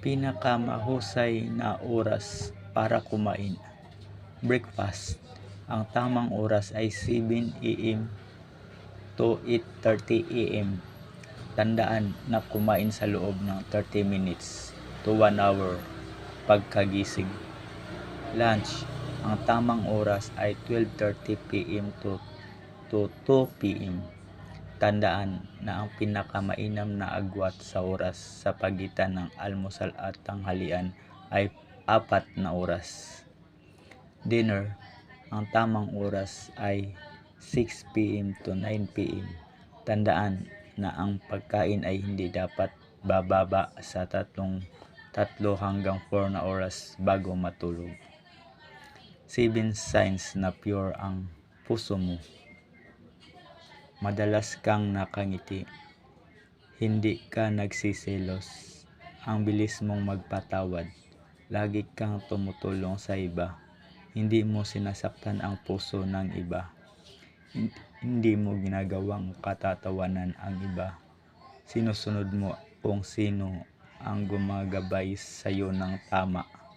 Pinakamahusay na oras para kumain. Breakfast. Ang tamang oras ay 7 a.m. to 8.30 a.m. Tandaan na kumain sa loob ng 30 minutes to 1 hour pagkagising. Lunch. Ang tamang oras ay 12.30 p.m. to, to 2 p.m. Tandaan na ang pinakamainam na agwat sa oras sa pagitan ng almusal at tanghalian ay apat na oras. Dinner. Ang tamang oras ay 6 p.m. to 9 p.m. Tandaan na ang pagkain ay hindi dapat bababa sa tatlong tatlo hanggang 4 na oras bago matulog. 7 signs na pure ang puso mo. Madalas kang nakangiti. Hindi ka nagsisilos. Ang bilis mong magpatawad. Lagi kang tumutulong sa iba. Hindi mo sinasaktan ang puso ng iba. Hin- Hindi mo ginagawang katatawanan ang iba. Sinusunod mo kung sino ang gumagabay sa iyo ng tama.